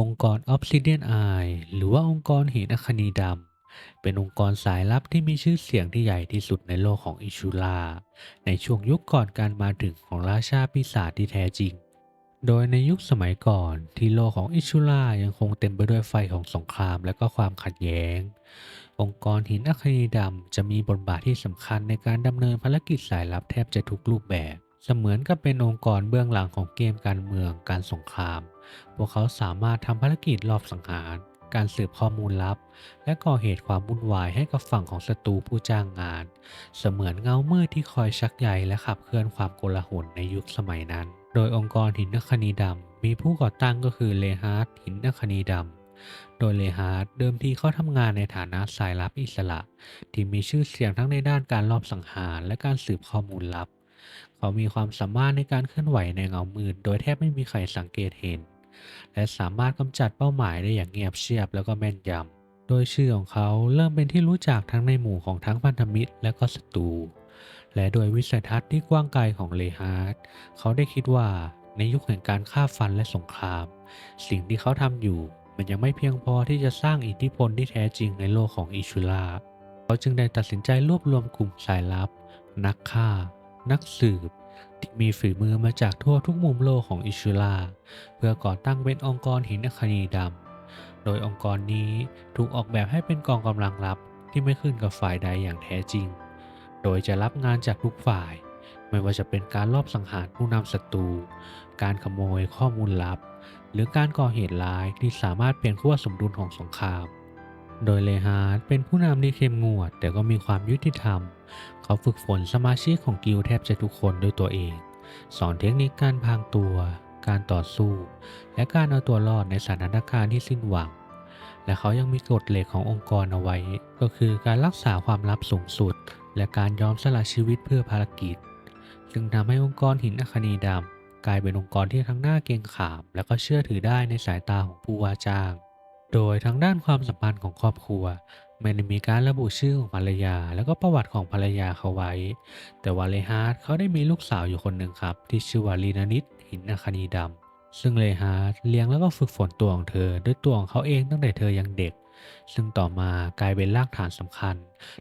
องค์กร Obsidian Eye หรือว่าองค์กรหินอัคนีดำ เป็นองค์กรสายลับที่มีชื่อเสียงที่ใหญ่ที่สุดในโลกของอิชูราในช่วงยุคก่อนการมาถึงของราชาปีศาจที่แท้จริง โดยในยุคสมัยก่อนที่โลกของอิชูรายังคงเต็มไปด้วยไฟของสงครามและก็ความขัดแย้ง องค์กรหินอัคนีดำจะมีบทบาทที่สำคัญในการดำเนินภารกิจสายลับแทบจะทุกรูปแบบ เสมือนกับเป็นองค์กรเบื้องหลังของเกมการเมืองการสงคราม พวกเขาสามารถทำภารกิจรอบสังหาร การสืบข้อมูลลับ และก่อเหตุความวุ่นวายให้กับฝั่งของศัตรูผู้จ้างงาน เสมือนเงามืดที่คอยชักใยและขับเคลื่อนความโกลาหลในยุคสมัยนั้น โดยองค์กรหินนคนีดำมีผู้ก่อตั้งก็คือเลฮาร์ดหินนคนีดำโดยเลฮาร์ดเดิมทีเขาทำงานในฐานะสายลับอิสระ ที่มีชื่อเสียงทั้งในด้านการลอบสังหารและการสืบข้อมูลลับ เขามีความสามารถในการเคลื่อนไหวในเงามืดโดยแทบไม่มีใครสังเกตเห็น และสามารถกำจัดเป้าหมายได้อย่างเงียบเชียบแล้วก็แม่นยำ โดยชื่อของเขาเริ่มเป็นที่รู้จักทั้งในหมู่ของทั้งพันธมิตรและก็ศัตรู และโดยวิสัยทัศน์ที่กว้างไกลของเลฮาร์ดเขาได้คิดว่าในยุคแห่งการฆ่าฟันและสงคราม สิ่งที่เขาทำอยู่ มันยังไม่เพียงพอที่จะสร้างอิทธิพลที่แท้จริงในโลกของอิชูราเขาจึงได้ตัดสินใจรวบรวมกลุ่มสายลับ นักฆ่า นักสืบ ที่มีฝีมือมาจากทั่วทุกมุมโลกของอิชูราเพื่อก่อตั้งเป็นองค์กรหินอัคนีดำ โดยองค์กรนี้ถูกออกแบบให้เป็นกองกำลังลับที่ไม่ขึ้นกับฝ่ายใดอย่างแท้จริง โดยจะรับงานจากทุกฝ่าย ไม่ว่าจะเป็นการลอบสังหารผู้นำศัตรู การขโมยข้อมูลลับ หรือการก่อเหตุร้ายที่สามารถเปลี่ยนขั้วสมดุลของสงคราม โดยเลฮาร์ดเป็นผู้นำที่เข้มงวด แต่ก็มีความยุติธรรม เขาฝึกฝนสมาชิกของกิลแทบจะทุกคนด้วยตัวเอง สอนเทคนิคการพรางตัว การต่อสู้ และการเอาตัวรอดในสถานการณ์ที่สิ้นหวัง และเขายังมีกฎเหล็กขององค์กรเอาไว้ ก็คือการรักษาความลับสูงสุด และการยอมสละชีวิตเพื่อภารกิจ ซึ่งทำให้องค์กรหินอัคนีดำกลายเป็นองค์กรที่ทั้งหน้าเกรงขาม และก็เชื่อถือได้ในสายตาของผู้ว่าจ้างโดยทางด้านความสัมพันธ์ของครอบครัว ไม่ได้มีการระบุชื่อของภรรยา แล้วก็ประวัติของภรรยาเขาไว้ แต่ว่าเลฮาร์ดเขาได้มีลูกสาวอยู่คนหนึ่งครับ ที่ชื่อว่าลีนานิดหินอัคนีดำซึ่งเลฮาร์ดเลี้ยงแล้วก็ฝึกฝนตัวของเธอ ด้วยตัวของเขาเองตั้งแต่เธอยังเด็ก ซึ่งต่อมากลายเป็นรากฐานสำคัญ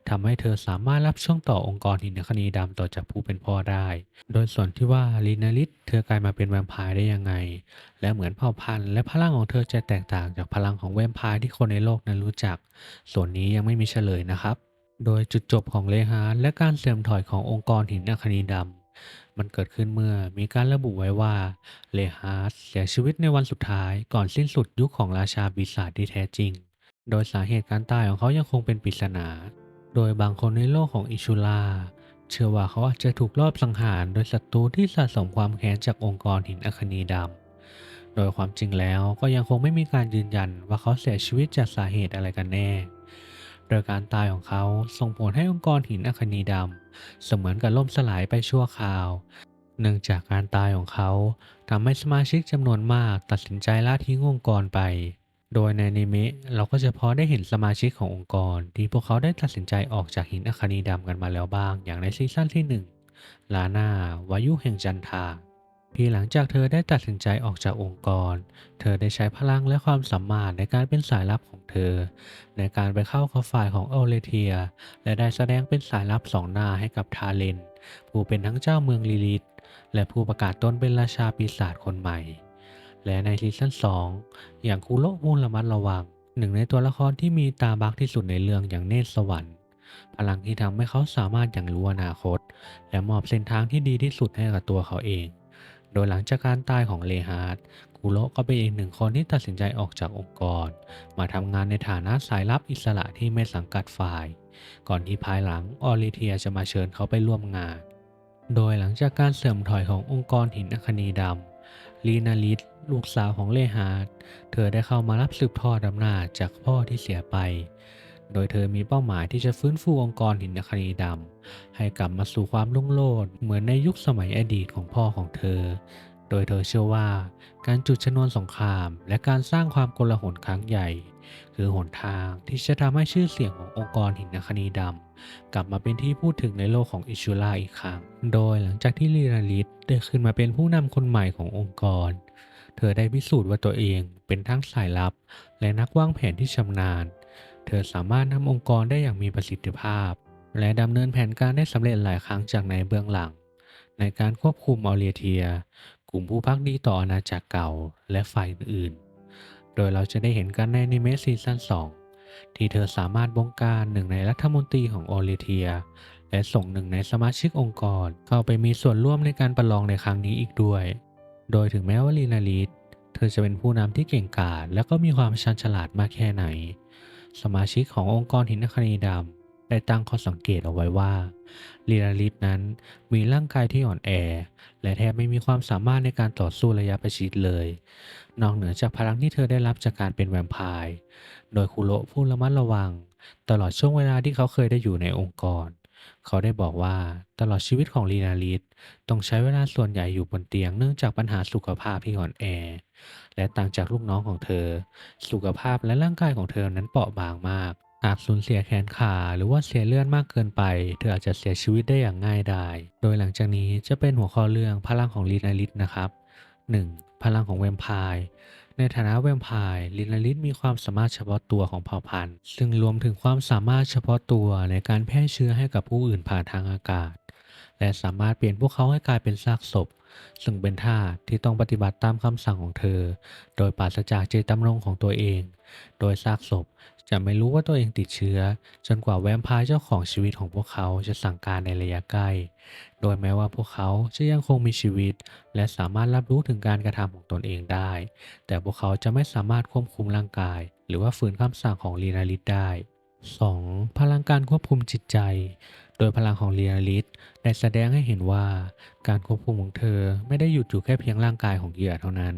ทำให้เธอสามารถรับช่วงต่อองค์กรหินอัคนีดำต่อจากผู้เป็นพ่อได้ โดยส่วนที่ว่าลีนาลิสเธอกลายมาเป็นแวมไพร์ได้ยังไง และเหมือนเผ่าพันธุ์และพลังของเธอจะแตกต่างจากพลังของแวมไพร์ที่คนในโลกนั้นรู้จัก ส่วนนี้ยังไม่มีเฉลยนะครับ โดยจุดจบของเลฮาร์ดและการเสื่อมถอยขององค์กรหินอัคนีดำมันเกิดขึ้นเมื่อมีการระบุไว้ว่า เลฮาร์ดเสียชีวิตในวันสุดท้ายก่อนสิ้นสุดยุคของราชาปีศาจที่แท้จริง โดยสาเหตุการตายของเขายังคงเป็นปริศนา โดยบางคนในโลกของอิชูราเชื่อว่าเขาอาจจะถูกลอบสังหารโดยศัตรูที่สะสมความแค้นจากองค์กรหินอัคนีดำ โดยความจริงแล้วก็ยังคงไม่มีการยืนยันว่าเขาเสียชีวิตจากสาเหตุอะไรกันแน่ โดยการตายของเขาส่งผลให้องค์กรหินอัคนีดำเสมือนกับล่มสลายไปชั่วคราว เนื่องจากการตายของเขาทำให้สมาชิกจำนวนมากตัดสินใจละทิ้งองค์กรไป โดยในอนิเมะเราก็จะพอได้เห็นสมาชิกขององค์กร ที่พวกเขาได้ตัดสินใจออกจากหินอัคนีดำกันมาแล้วบ้าง อย่างในซีซั่นที่ 1 ลาน่าวายุแห่งจันทาที่หลังจากเธอได้ตัดสินใจออกจากองค์กร เธอได้ใช้พลังและความสามารถในการเป็นสายลับของเธอ ในการไปเข้ากับฝ่ายของโอเลเทีย และได้แสดงเป็นสายลับสองหน้าให้กับทาเลน ผู้เป็นทั้งเจ้าเมืองลิลิตและผู้ประกาศตนเป็นราชาปีศาจคนใหม่ และในซีซั่น2 อย่างคุโระมูลระมัดระวัง หนึ่งในตัวละครที่มีตาบักที่สุดในเรื่องอย่างเนตรสวรรค์ พลังที่ทำให้เขาสามารถอย่างรู้อนาคต และมอบเส้นทางที่ดีที่สุดให้กับตัวเขาเอง โดยหลังจากการตายของเลฮาร์ดคุโรก็เป็นอีกหนึ่งคนที่ตัดสินใจออกจากองค์กร มาทำงานในฐานะสายลับอิสระที่ไม่สังกัดฝ่าย ก่อนที่ภายหลังออริเทียจะมาเชิญเขาไปร่วมงาน โดยหลังจากการเสื่อมถอยขององค์กรหินอัคนีดำลีนาลิส ลูกสาวของเลฮาด เธอได้เข้ามารับสืบทอดอำนาจจากพ่อที่เสียไป โดยเธอมีเป้าหมายที่จะฟื้นฟูองค์กรหินคนีดำให้กลับมาสู่ความรุ่งโรจน์เหมือนในยุคสมัยอดีตของพ่อของเธอ โดยเธอเชื่อว่าการจุดชนวนสงคราม และการสร้างความโกลาหลครั้งใหญ่ คือหนทางที่จะทำให้ชื่อเสียงขององค์กรหินคนีดำกลับมาเป็นที่พูดถึงในโลกของอิชูราอีกครั้ง โดยหลังจากที่ลีราลิสได้ขึ้นมาเป็นผู้นำคนใหม่ขององค์กร เธอได้พิสูจน์ว่าตัวเองเป็นทั้งสายลับ และนักวางแผนที่ชำนาญ เธอสามารถนำองค์กรได้อย่างมีประสิทธิภาพ และดำเนินแผนการได้สำเร็จหลายครั้งจากในเบื้องหลัง ในการควบคุมออเรียเทีย กลุ่มผู้พักดีต่ออาณาจักรเก่าและฝ่ายอื่นๆ โดยเราจะได้เห็นกันในนิเมซีซั่น2 ที่เธอสามารถบงการหนึ่งในรัฐมนตรีของออเรียเทีย และส่งหนึ่งในสมาชิกองค์กร เข้าไปมีส่วนร่วมในการประลองในครั้งนี้อีกด้วย โดยถึงแม้ว่าลีนาลิสเธอจะเป็นผู้นำที่เก่งกาจและก็มีความชันฉลาดมากแค่ไหน สมาชิกขององค์กรหินคณีดำได้ตั้งข้อสังเกตเอาไว้ว่าลีนาลิสนั้นมีร่างกายที่อ่อนแอ และแทบไม่มีความสามารถในการต่อสู้ระยะประชิดเลย นอกเหนือจากพลังที่เธอได้รับจากการเป็นแวมไพร์ โดยคุโระผู้ระมัดระวัง ตลอดช่วงเวลาที่เขาเคยได้อยู่ในองค์กร เขาได้บอกว่าตลอดชีวิตของลีนาลิสต้องใช้เวลาส่วนใหญ่อยู่บนเตียงเนื่องจากปัญหาสุขภาพที่อ่อนแอ และต่างจากลูกน้องของเธอ สุขภาพและร่างกายของเธอนั้นเปราะบางมาก หากสูญเสียแขนขาหรือว่าเสียเลือดมากเกินไป เธออาจจะเสียชีวิตได้อย่างง่ายดายโดยหลังจากนี้จะเป็นหัวข้อเรื่องพลังของลีนาลิสนะครับ 1. พลังของแวมไพร์ ในฐานะแวมไพร์ลินาลิสมีความสามารถเฉพาะตัวของเผ่าพันธุ์ ซึ่งรวมถึงความสามารถเฉพาะตัวในการแพร่เชื้อให้กับผู้อื่นผ่านทางอากาศ และสามารถเปลี่ยนพวกเขาให้กลายเป็นซากศพ ซึ่งเป็นท่าที่ต้องปฏิบัติตามคำสั่งของเธอ โดยปราศจากเจตจำนงของตัวเอง โดยซากศพจะไม่รู้ว่าตัวเองติดเชื้อ จนกว่าแวมพร์เจ้าของชีวิตของพวกเขาจะสั่งการในระยะใกล้ โดยแม้ว่าพวกเขาจะยังคงมีชีวิต และสามารถรับรู้ถึงการกระทำของตนเองได้ แต่พวกเขาจะไม่สามารถควบคุมร่างกาย หรือว่าฝืนคำสั่งของลีนาลิสได้ 2. พลังการควบคุมจิตใจ โดยพลังของลีนาลิสได้แสดงให้เห็นว่าการควบคุมของเธอไม่ได้หยุดอยู่แค่เพียงร่างกายของเหยื่อเท่านั้น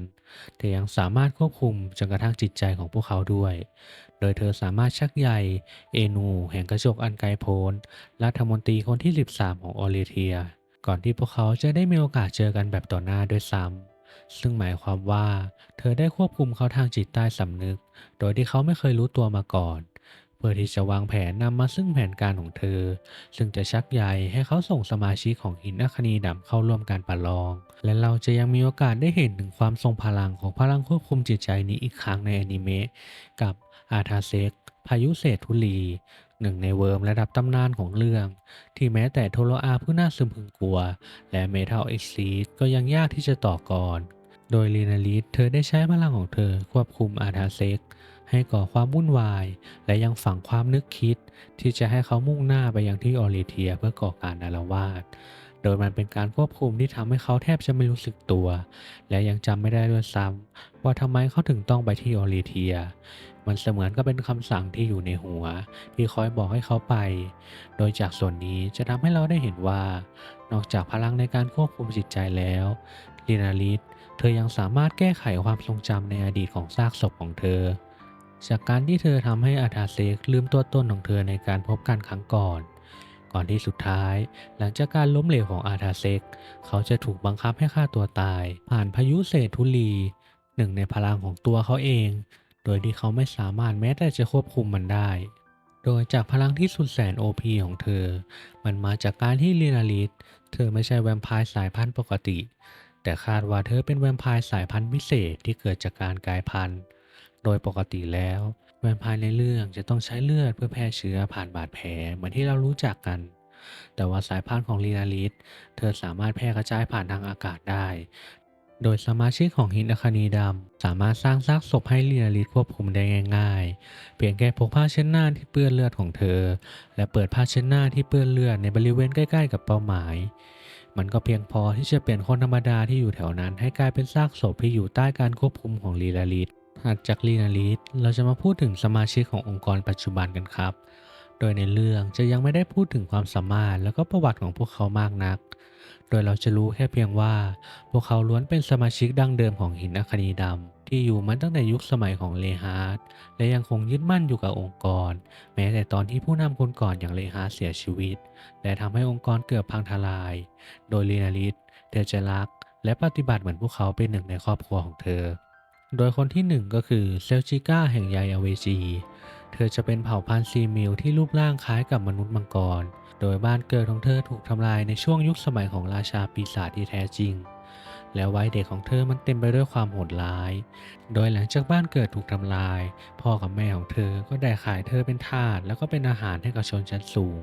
แต่ยังสามารถควบคุมจนกระทั่งจิตใจของพวกเขาด้วย โดยเธอสามารถชักใยเอนูแห่งกระจกอันไกลโพ้นรัฐมนตรีคนที่ 13 ของออเรเทีย ก่อนที่พวกเขาจะได้มีโอกาสเจอกันแบบต่อหน้าด้วยซ้ำซึ่งหมายความว่า เธอได้ควบคุมเขาทางจิตใต้สำนึก โดยที่เขาไม่เคยรู้ตัวมาก่อน พื่อที่จะวางแผนนำมาซึ่งแผนการของเธอ ซึ่งจะชักใยให้เขาส่งสมาชิกของหินอัคนีดำเข้าร่วมการประลอง และเราจะยังมีโอกาสได้เห็นถึงความทรงพลังของพลังควบคุมจิตใจนี้อีกครั้งในอนิเมะกับอาทาเซกพายุเศษฐุลี หนึ่งในเวิร์มระดับตำนานของเรื่อง ที่แม้แต่โทโรอาผู้น่าซึมพึงกลัว และเมทัลเอ็กซีดก็ยังยากที่จะต่อกรโดยลีนาลิสเธอได้ใช้พลังของเธอควบคุมอาทาเซก ให้ก่อความวุ่นวาย และยังฝังความนึกคิด ที่จะให้เขามุ่งหน้าไปยังที่ออริเทียเพื่อก่อการอารวาสโดยมันเป็นการควบคุมที่ทำให้เขาแทบจะไม่รู้สึกตัว และยังจำไม่ได้ด้วยซ้ำว่าทำไมเขาถึงต้องไปที่ออริเทีย มันเสมือนก็เป็นคำสั่งที่อยู่ในหัว ที่คอยบอกให้เขาไป โดยจากส่วนนี้จะทำให้เราได้เห็นว่า นอกจากพลังในการควบคุมจิตใจแล้วลีนาลิสเธอยังสามารถแก้ไขความทรงจำในอดีตของซากศพของเธอ จากการที่เธอทำให้อาธาเซกลืมตัวตนของเธอในการพบกันครั้งก่อน ก่อนที่สุดท้าย หลังจากการล้มเหลวของอาธาเซกเขาจะถูกบังคับให้ฆ่าตัวตาย ผ่านพายุเศษฐุลี หนึ่งในพลังของตัวเขาเอง โดยที่เขาไม่สามารถแม้แต่จะควบคุมมันได้ โดยจากพลังที่สุดแสนโอพีของเธอ มันมาจากการที่ลีนาลิสเธอไม่ใช่แวมไพร์สายพันธุ์ปกติ แต่คาดว่าเธอเป็นแวมไพร์สายพันธุ์พิเศษที่เกิดจากการกลายพันธุ์ โดยปกติแล้วแวมไพร์ในเรื่องจะต้องใช้เลือดเพื่อแพร่เชื้อผ่านบาดแผลเหมือนที่เรารู้จักกัน แต่ว่าสายพันธุ์ของลีนาลิสเธอสามารถแพร่กระจายผ่านทางอากาศได้ โดยสมาชิกของหินอคานีดำสามารถสร้างซากศพให้ลีนาลิสควบคุมได้ง่าย ๆ เพียงแค่พกผ้าเช็ดหน้าที่เปื้อนเลือดของเธอ และเปิดผ้าเช็ดหน้าที่เปื้อนเลือดในบริเวณใกล้ ๆ กับเป้าหมาย มันก็เพียงพอที่จะเปลี่ยนคนธรรมดาที่อยู่แถวนั้นให้กลายเป็นซากศพที่อยู่ใต้การควบคุมของลีนาลิส ถัดจากลีนาลิสเราจะมาพูดถึงสมาชิกขององค์กรปัจจุบันกันครับ โดยในเรื่องจะยังไม่ได้พูดถึงความสามารถแล้วก็ประวัติของพวกเขามากนัก โดยเราจะรู้แค่เพียงว่า พวกเขาล้วนเป็นสมาชิกดั้งเดิมของหินอคนีดำที่อยู่มาตั้งแต่ยุคสมัยของเลฮาร์ดและยังคงยึดมั่นอยู่กับองค์กร แม้แต่ตอนที่ผู้นำคนก่อนอย่างเลฮาร์ดเสียชีวิต และทำให้องค์กรเกือบพังทลาย โดยลีนาลิสเธอจะรัก และปฏิบัติเหมือนพวกเขาเป็นหนึ่งในครอบครัวของเธอ โดยคนที่หนึ่งก็คือเซลจิก้าแห่งยายอเวจี เธอจะเป็นเผ่าพันธุ์ซีมิลที่รูปร่างคล้ายกับมนุษย์มังกร โดยบ้านเกิดของเธอถูกทำลายในช่วงยุคสมัยของราชาปีศาจที่แท้จริง แล้ววัยเด็กของเธอมันเต็มไปด้วยความโหดร้าย โดยหลังจากบ้านเกิดถูกทำลาย พ่อกับแม่ของเธอก็ได้ขายเธอเป็นทาสแล้วก็เป็นอาหารให้กับชนชั้นสูง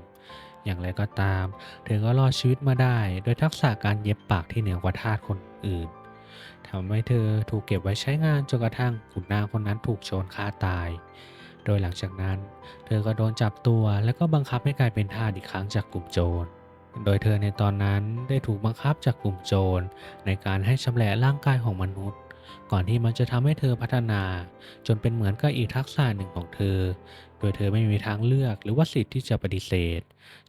อย่างไรก็ตาม เธอก็รอดชีวิตมาได้ โดยทักษะการเย็บปากที่เหนือกว่าทาสคนอื่น ทำให้เธอถูกเก็บไว้ใช้งานจนกระทั่งขุนนางคนนั้นถูกโจรฆ่าตาย โดยหลังจากนั้น เธอก็โดนจับตัวแล้วก็บังคับให้กลายเป็นทาสอีกครั้งจากกลุ่มโจร โดยเธอในตอนนั้นได้ถูกบังคับจากกลุ่มโจร ในการให้ชำแหละร่างกายของมนุษย์ ก่อนที่มันจะทำให้เธอพัฒนา จนเป็นเหมือนกับอีกทักษะหนึ่งของเธอ โดยเธอไม่มีทางเลือกหรือว่าสิทธิ์ที่จะปฏิเสธ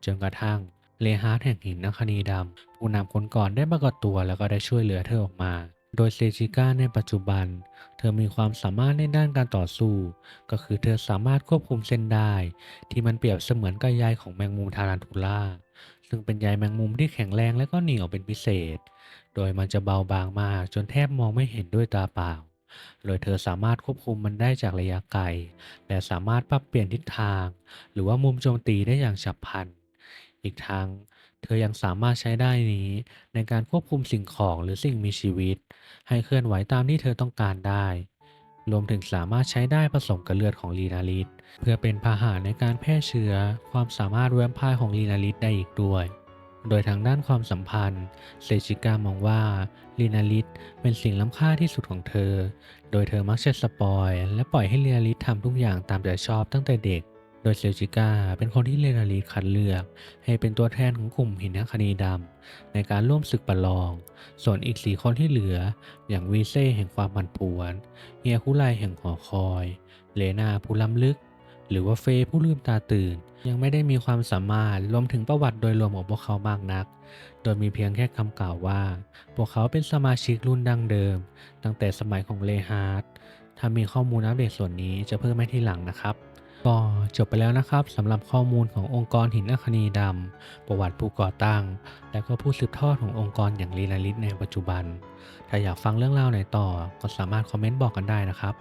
จนกระทั่งเลฮาร์แห่งหินนักคณีดำผู้นำคนก่อนได้ปรากฏตัวแล้วก็ได้ช่วยเหลือเธอออกมา โดยเซจิก้าในปัจจุบัน เธอมีความสามารถในด้านการต่อสู้ ก็คือเธอสามารถควบคุมเส้นได้ ที่มันเปรียบเสมือนกับใยของแมงมุมทารันทูล่า ซึ่งเป็นใยแมงมุมที่แข็งแรงและก็เหนียวเป็นพิเศษ โดยมันจะเบาบางมากจนแทบมองไม่เห็นด้วยตาเปล่า โดยเธอสามารถควบคุมมันได้จากระยะไกล และสามารถปรับเปลี่ยนทิศทาง หรือว่ามุมโจมตีได้อย่างฉับพลัน อีกทั้ง เธอยังสามารถใช้ได้นี้ในการควบคุมสิ่งของหรือสิ่งมีชีวิต ให้เคลื่อนไหวตามที่เธอต้องการได้ รวมถึงสามารถใช้ได้ผสมกับเลือดของลีนาลิสเพื่อเป็นพาหะในการแพร่เชื้อ ความสามารถแวมพร์ของลีนาลิสได้อีกด้วยโดยทางด้านความสัมพันธ์เซจิก้ามองว่าลีนาลิสเป็นสิ่งล้ำค่าที่สุดของเธอ โดยเธอมักจะสปอย และปล่อยให้ลีนาลิสทำทุกอย่างตามใจชอบตั้งแต่เด็ก โดยเซลจิก้าเป็นคนที่เลนาลิสคัดเลือก ให้เป็นตัวแทนของกลุ่มหินนคณีดำในการร่วมศึกประลอง ส่วนอีกสี่คนที่เหลือ อย่างวีเซ่แห่งความผันผวนเฮียคุไลแห่งหอคอย เลนาผู้ล้ำลึก หรือว่าเฟยผู้ลืมตาตื่น ยังไม่ได้มีความสามารถรวมถึงประวัติโดยรวมของพวกเขามากนัก โดยมีเพียงแค่คำกล่าวว่า พวกเขาเป็นสมาชิกรุ่นดั้งเดิม ตั้งแต่สมัยของเลฮาร์ดถ้ามีข้อมูลอัปเดตส่วนนี้จะเพิ่มให้ทีหลังนะครับ ก็จบไปแล้วนะครับสำหรับข้อมูลขององค์กรหินอัคนีดำ ประวัติผู้ก่อตั้ง และก็ผู้สืบทอดขององค์กรอย่างลีลาลิตในปัจจุบัน ถ้าอยากฟังเรื่องราวไหนต่อก็สามารถคอมเมนต์บอกกันได้นะครับ